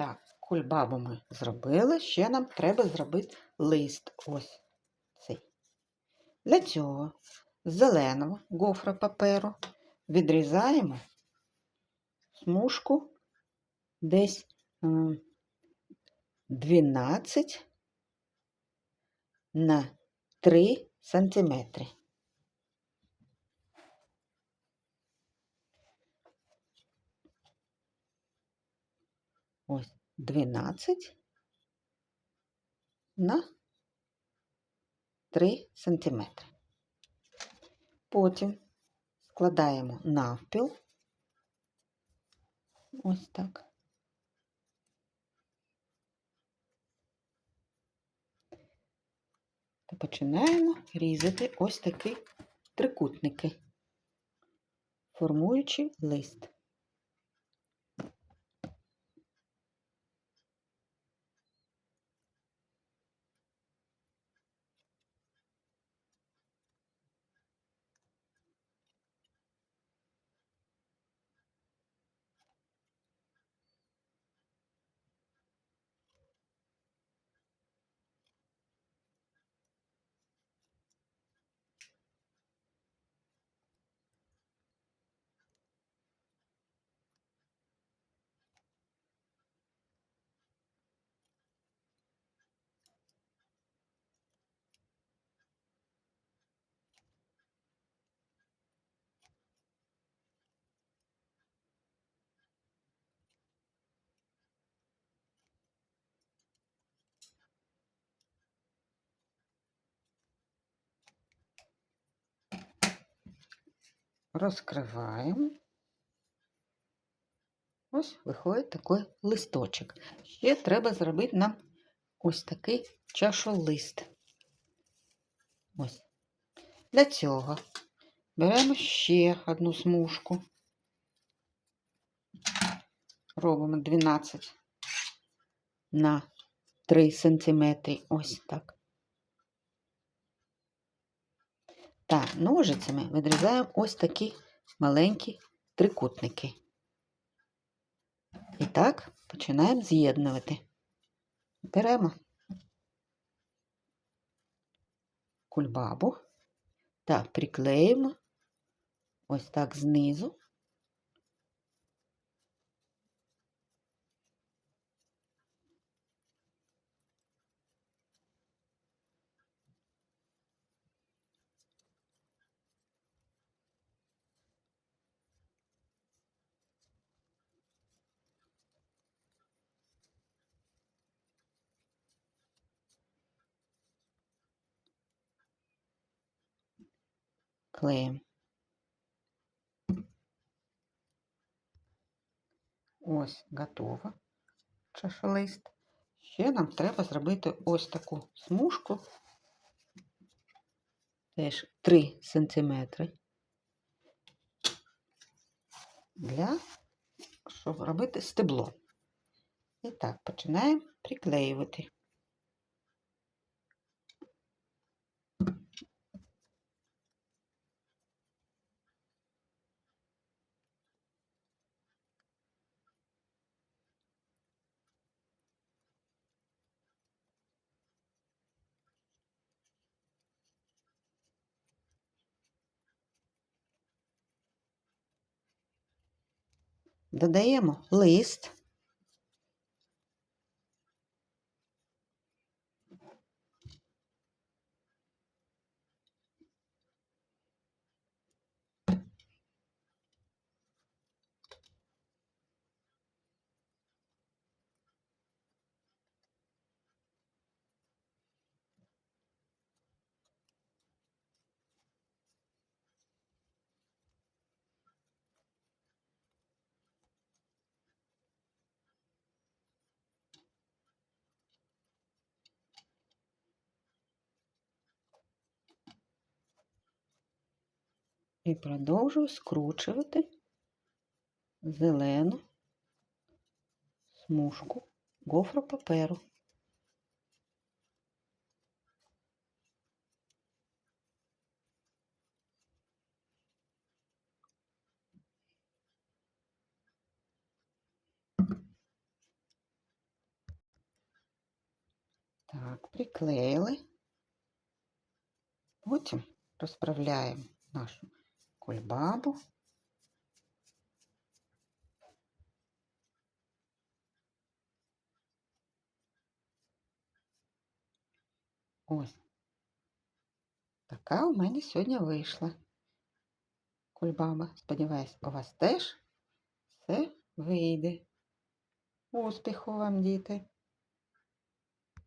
Так, кульбабу ми зробили. Ще нам треба зробити лист. Ось цей. Для цього з зеленого гофра паперу відрізаємо смужку десь 12 на 3 сантиметри. Ось 12 на 3 сантиметри. Потім складаємо навпіл. Ось так. Та починаємо різати ось такі трикутники, формуючи лист. Розкриваємо. Ось виходить такий листочок. Ще треба зробити нам ось такий чашолист. Ось. Для цього беремо ще одну смужку. Робимо 12 на 3 сантиметри. Ось так. Та ножицями відрізаємо ось такі маленькі трикутники. І так починаємо з'єднувати. Беремо кульбабу та приклеїмо ось так знизу. Клеєм. Ось готово чашолист. Ще нам треба зробити ось таку смужку, теж 3 см, для щоб робити стебло. І так, починаємо приклеювати. Додаємо лист. І продовжую скручувати зелену смужку гофропаперу. Так, приклеїли. Потім розправляємо нашу кульбабу. Ось. Така у мене сьогодні вийшла кульбаба. Сподіваюсь, у вас теж все вийде. Успіху вам, діти!